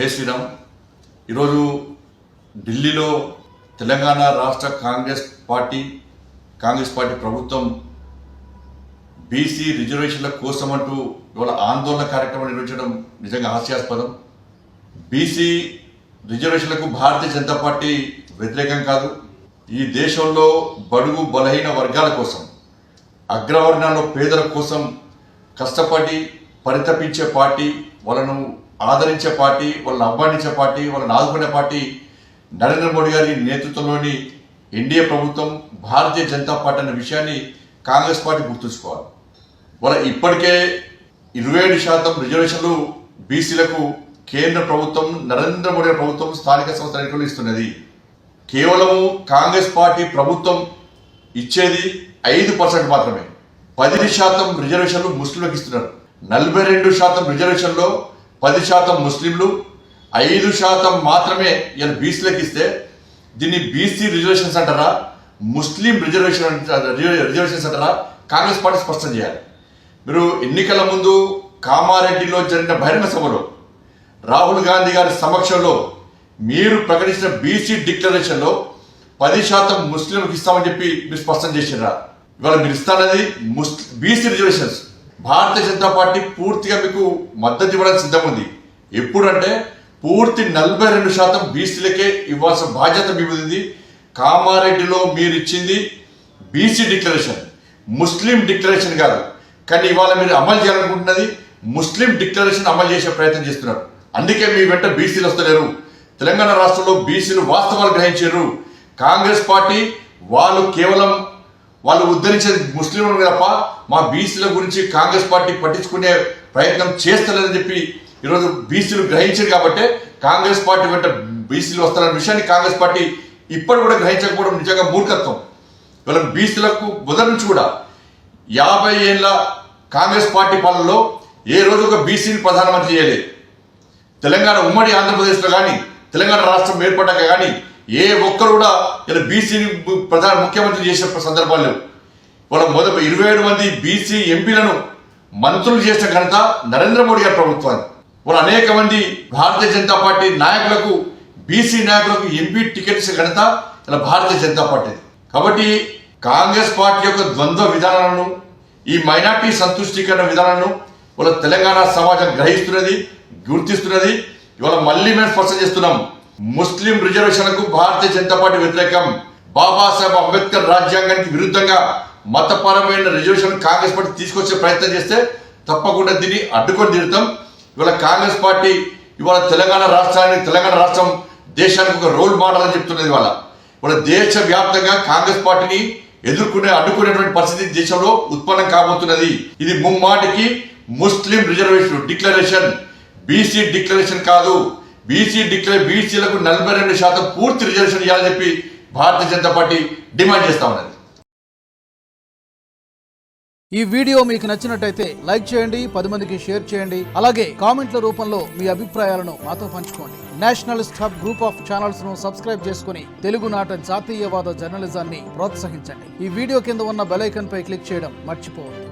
జై శ్రీరామ్. ఈరోజు ఢిల్లీలో తెలంగాణ రాష్ట్ర కాంగ్రెస్ పార్టీ కాంగ్రెస్ పార్టీ ప్రభుత్వం బీసీ రిజర్వేషన్ల కోసం అంటూ ఇవాళ ఆందోళన కార్యక్రమం నిర్వహించడం నిజంగా హాస్యాస్పదం. బీసీ రిజర్వేషన్లకు భారతీయ జనతా పార్టీ వ్యతిరేకం కాదు. ఈ దేశంలో బడుగు బలహీన వర్గాల కోసం అగ్రవర్ణాల్లో పేదల కోసం కష్టపడి పరితపించే పార్టీ వాళ్ళను ఆదరించే పార్టీ వాళ్ళని అబ్బాయించే పార్టీ వాళ్ళని ఆదుకునే పార్టీ నరేంద్ర మోడీ గారి నేతృత్వంలోని ఎన్డీఏ ప్రభుత్వం భారతీయ జనతా పార్టీ అనే విషయాన్ని కాంగ్రెస్ పార్టీ గుర్తుంచుకోవాలి. వాళ్ళ ఇప్పటికే ఇరవై ఏడు శాతం రిజర్వేషన్లు బీసీలకు కేంద్ర ప్రభుత్వం నరేంద్ర మోడీ ప్రభుత్వం స్థానిక సంస్థల ఎన్నికలు ఇస్తున్నది. కేవలము కాంగ్రెస్ పార్టీ ప్రభుత్వం ఇచ్చేది ఐదు పర్సెంట్ మాత్రమే. పది శాతం రిజర్వేషన్లు ముస్లింలకు ఇస్తున్నారు. నలభై రెండు శాతం రిజర్వేషన్లో పది శాతం ముస్లింలు ఐదు శాతం మాత్రమే ఇలా బీసీలకు ఇస్తే దీన్ని బీసీ రిజర్వేషన్స్ అంటారా ముస్లిం రిజర్వేషన్ రిజర్వేషన్స్ అంటారా కాంగ్రెస్ పార్టీ స్పష్టం చేయాలి. మీరు ఎన్నికల ముందు కామారెడ్డిలో జరిగిన బహిరంగ సభలో రాహుల్ గాంధీ గారి సమక్షంలో మీరు ప్రకటించిన బీసీ డిక్లరేషన్లో పది శాతం ముస్లింలకు ఇస్తామని చెప్పి మీరు స్పష్టం చేసినారా ఇవాళ మీరు ఇస్తానది Muslim BC reservations. Bharatiya Janata party పూర్తిగా మీకు మద్దతు ఇవ్వడానికి సిద్ధం ఉంది. ఎప్పుడంటే పూర్తి నలభై రెండు శాతం బీసీలకే ఇవ్వాల్సిన బాధ్యత మీ మీద ఉంది. కామారెడ్డిలో మీరు ఇచ్చింది బీసీ డిక్లరేషన్. ముస్లిం డిక్లరేషన్ కాదు. కానీ ఇవాళ మీరు అమలు చేయాలనుకుంటున్నది ముస్లిం డిక్లరేషన్ అమలు చేసే ప్రయత్నం చేస్తున్నారు. అందుకే మీ వెంట బీసీలు వస్తలేరు. తెలంగాణ రాష్ట్రంలో బీసీలు వాస్తవాలు గ్రహించారు. కాంగ్రెస్ పార్టీ వాళ్ళు కేవలం వాళ్ళు ఉద్ధరించేది ముస్లింలు తప్ప మా బీసీల గురించి కాంగ్రెస్ పార్టీ పట్టించుకునే ప్రయత్నం చేస్తలేదని చెప్పి ఈరోజు బీసీలు గ్రహించారు కాబట్టి కాంగ్రెస్ పార్టీ వెంట బీసీలు వస్తారన్న విషయాన్ని కాంగ్రెస్ పార్టీ ఇప్పటి కూడా గ్రహించకపోవడం నిజంగా మూర్ఖత్వం. ఇవాళ బీసీలకు మొదటి నుంచి కూడా యాభై ఏళ్ళ కాంగ్రెస్ పార్టీ పాలనలో ఏ రోజు ఒక బీసీని ప్రధానమంత్రి చేయలేదు. తెలంగాణ ఉమ్మడి ఆంధ్రప్రదేశ్లో కానీ తెలంగాణ రాష్ట్రం ఏర్పడ్డాక కానీ ఏ ఒక్కరు కూడా ఇలా బీసీని ప్రధాన ముఖ్యమంత్రి చేసిన సందర్భాలు లేవు. వాళ్ళ మొదటి ఇరవై ఏడు మంది బీసీ ఎంపీలను మంత్రులు చేసిన ఘనత నరేంద్ర మోడీ గారి ప్రభుత్వాన్ని. వాళ్ళు అనేక మంది భారతీయ జనతా పార్టీ నాయకులకు బీసీ నాయకులకు ఎంపీ టికెట్స్ ఘనత ఇలా భారతీయ జనతా పార్టీ కాబట్టి కాంగ్రెస్ పార్టీ యొక్క ద్వంద్వ విధానాలను ఈ మైనార్టీ సంతుష్టీకరణ విధానాలను వాళ్ళ తెలంగాణ సమాజం గ్రహిస్తున్నది గుర్తిస్తున్నది. ఇవాళ మళ్ళీ మేము స్పష్టం చేస్తున్నాం. ముస్లిం రిజర్వేషన్లకు భారతీయ జనతా పార్టీ వ్యతిరేకం. బాబాసాహెబ్ అంబేద్కర్ రాజ్యాంగానికి విరుద్ధంగా మతపరమైన రిజర్వేషన్ కాంగ్రెస్ పార్టీ తీసుకొచ్చే ప్రయత్నం చేస్తే తప్పకుండా దీన్ని అడ్డుకొని తీరుతాం. ఇవాళ కాంగ్రెస్ పార్టీ ఇవాళ తెలంగాణ రాష్ట్రానికి తెలంగాణ రాష్ట్రం దేశానికి ఒక రోల్ మోడల్ అని చెప్తున్నది ఇవాళ. ఇవాళ దేశ వ్యాప్తంగా కాంగ్రెస్ పార్టీని ఎదుర్కొనే అడ్డుకునేటువంటి పరిస్థితి దేశంలో ఉత్పన్నం కాబోతున్నది. ఇది ముమ్మాటికి Muslim reservation declaration BC declaration కాదు. బీసీ డిక్లేర్ బీసీలకు నలభై రెండు శాతం పూర్తి రిజర్వేషన్ ఇవ్వాలని చెప్పి భారతీయ జనతా పార్టీ డిమాండ్ చేస్తా ఉన్నది. ఈ వీడియో మీకు నచ్చినట్టయితే లైక్ చేయండి పది మందికి షేర్ చేయండి అలాగే కామెంట్ల రూపంలో మీ అభిప్రాయాలను మాతో పంచుకోండి. నేషనలిస్ట్ హబ్ గ్రూప్ ఆఫ్ ఛానల్స్ను సబ్స్క్రైబ్ చేసుకుని తెలుగునాట జాతీయవాద జర్నలిజాన్ని ప్రోత్సహించండి. ఈ వీడియో కింద ఉన్న బెలైకన్ పై క్లిక్ చేయడం మర్చిపోవద్దు.